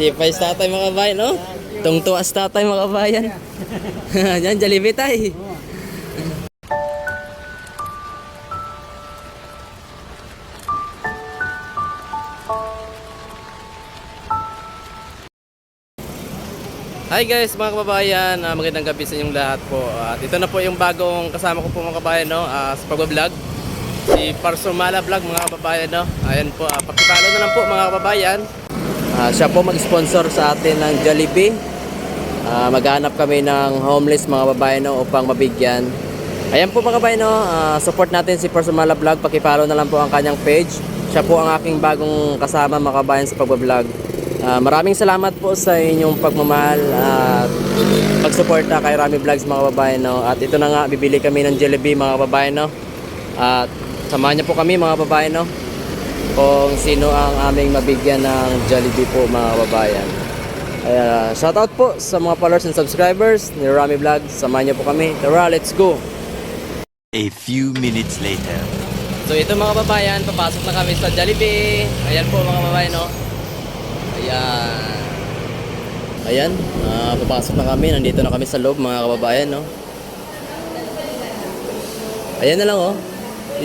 Di pa is tatay mga kabayan, no? Tungtuas tatay mga kabayan. Yan, Jollibee tay. Hi guys mga kababayan, Ah, magandang gabi sa inyong lahat po. At ito na po yung bagong kasama ko po mga kababayan no, ah, sa pagbablog. Si Parsomala Vlog mga kababayan no. Ayan po, uh, pakipalo na lang po mga kababayan. Ah, siya po mag-sponsor sa atin ng Jollibee. Ah, maghanap kami ng homeless mga kababayan no, upang mabigyan. Ayan po mga kababayan no, ah, support natin si Parsomala Vlog. Pakipalo na lang po ang kanyang page. Siya po ang aking bagong kasama mga kababayan sa pagbablog. Ah, maraming salamat po sa inyong pagmamahal at pagsuporta kay Rami Vlogs mga kababayan no. At ito na nga bibili kami ng Jollibee mga kababayan no. At samahan niyo po kami mga kababayan no. Kung sino ang aming mabigyan ng Jollibee po mga kababayan. Kaya shoutout po sa mga followers and subscribers ni Rami Vlogs. Samahan niyo po kami. Tara, let's go. A few minutes later. So ito mga kababayan, papasok na kami sa Jollibee. Ayan po mga kababayan no. Ayan. Ayan, ah, papasok na kami. Nandito na kami sa loob mga kababayan, no? Ayan na lang, oh.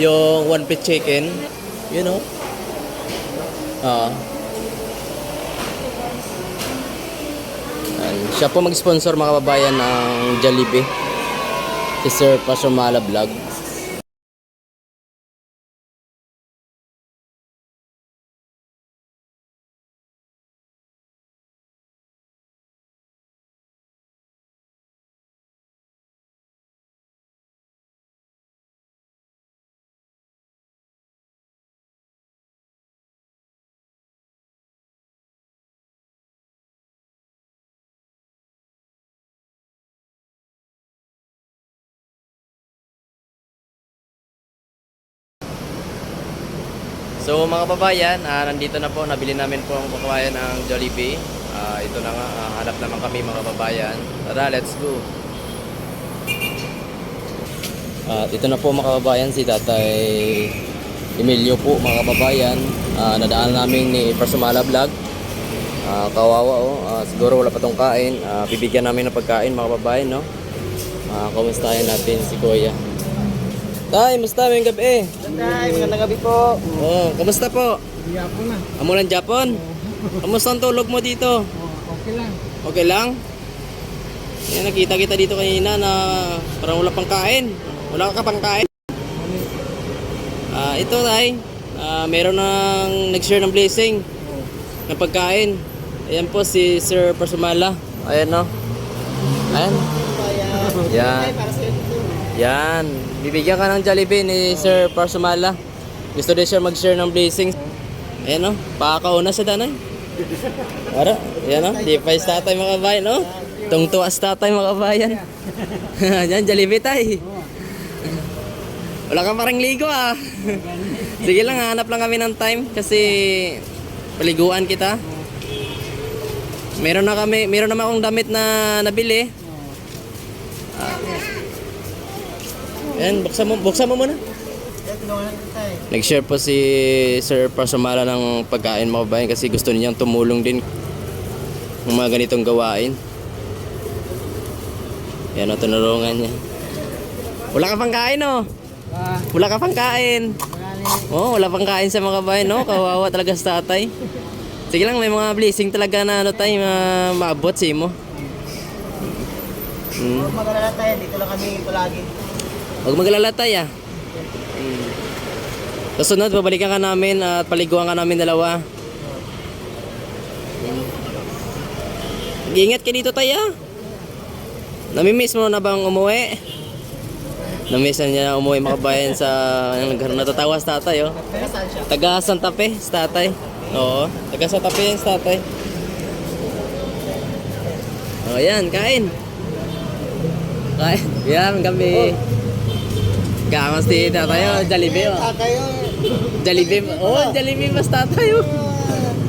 Yung one pit chicken. You know? Ah. Ayan. Siya po mag-sponsor mga kababayan ng Jollibee. Si Sir Pasomala Vlog. So mga kababayan, ah, nandito na po, nabili namin po ang kababayan ng Jollibee. Ah, ito na nga, ah, hanap naman kami mga kababayan. Tara, let's go. At ito na po mga kababayan, si Tatay Emilio po mga kababayan. Ah, nadaan namin ni Persumala Vlog. Ah, kawawa oh, Ah, siguro wala pa tong kain. Ah, bibigyan namin ng pagkain mga kababayan, no? Ah, kumustahin natin si Kuya. Tay, musta may gabi? Tay, magandang gabi po. Oh, kamusta po? Po na. Amo ng Japon? Kamusta ang tulog mo dito? Oh, okay lang. Okay lang? Yan, nakita kita dito kanina na parang wala pang kain. Wala ka pang kain. Ah, ito tay, ah, meron nang nag-share ng blessing ng pagkain. Ayan po si Sir Persumala. Ayan no. Ayan. Yan. Para sa. Yan. Bibigyan ka ng Jollibee ni Sir Persumala. Gusto din siya mag-share ng blessings. Ayan no. Pakakauna sa danay. Ara, yan no. Di pa is tatay mga kabayan no. Tungtuas tatay mga kabayan. Yan, Jollibee tay. Wala kang parang ligo ah. Sige lang, hanap lang kami ng time kasi paliguan kita. Meron na kami, meron naman akong damit na nabili. Ah. Yan, buksan mo, buksan mo muna. Nag-share po si Sir Pasomala ng pagkain mga kabayan kasi gusto niyang tumulong din ng mga ganitong gawain. Yan ang tunurungan niya. Wala ka pang kain oh. Wala ka pang kain. Oh, wala pang kain sa mga kabayan no. Kawawa talaga sa tatay. Sige lang, may mga blessing talaga na ano tayo, ma- maabot sa mo. Hmm. Huwag tayo, dito lang kami palagi. Huwag magalala tayo ah. Kasunod, babalikan ka namin at paliguan ka namin dalawa. Ingat ka dito tayo ah. Namimiss mo na bang umuwi? Namiss na niya na umuwi mga kabayan sa natatawa sa tatay oh. Taga Santa Fe, sa tatay. Oo, taga Santa Fe yung sa tatay. Oh, yan, kain. Kain. Yan, gabi. Gamos si tatay, oh, Jollibee, oh. kayo. Jollibee, oh, Jollibee mas tatay, oh.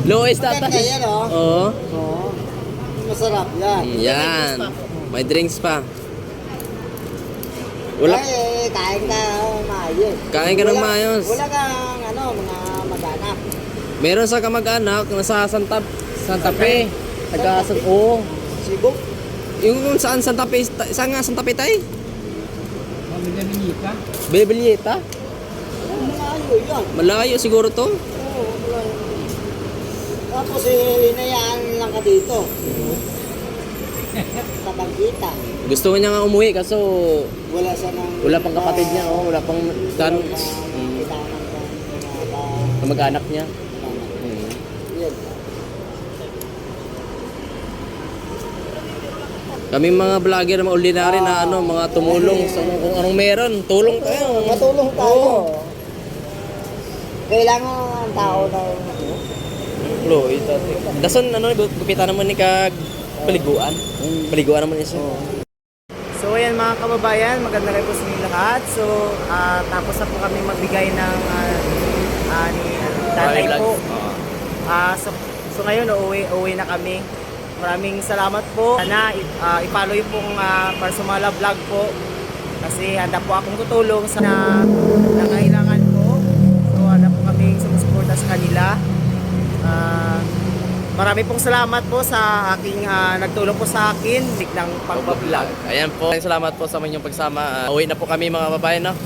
Lowest tatay. Yan, oh. Oo. Oo. Masarap yan. Yan. May drinks pa. Wala. Ay, kain ka oh, maayos. Kain ka ng maayos. Wala kang ano, mga mag-anak. Meron sa kamag-anak, nasa Santa, Santa Fe. Taga Oo. Cebu. Yung kung saan Santa Fe, saan nga Santa Fe tay? Mamilamilita. Bebelieta? Malayo yan. Malayo siguro to. Oo, malayo. Tapos eh, hinayaan lang ka dito. Sa Bagita. Gusto niya nga umuwi kaso Wala siya ng... wala pang kapatid niya, oh, wala pang kan Wala pang. Wala kamag-anak niya. pa. Mm. Yan. Kami mga vlogger, mga ordinary na ano, mga tumulong sa kung anong meron, tulong tayo. Matulong tayo. Kailangan ang tao na... Lo, ito. Dason ano, gupitan naman ni kag paliguan. Paliguan naman isa. So ayan mga kababayan, maganda rin po sa inyo lahat. So ah, tapos na po kami magbigay ng uh, uh, ni ano, tatay po. Ah, so, so ngayon uuwi, uuwi na kami. Maraming salamat po. Sana uh, ipalo yung pong uh, Parsumala vlog po. Kasi handa po akong tutulong sa na, nangailangan ko. So handa po kaming sumusuporta sa kanila. Ah, marami pong salamat po sa aking ah, nagtulong po sa akin biglang pagbablog. Ayan po. Salamat po sa inyong pagsama. Uh, uwi na po kami mga babae, no?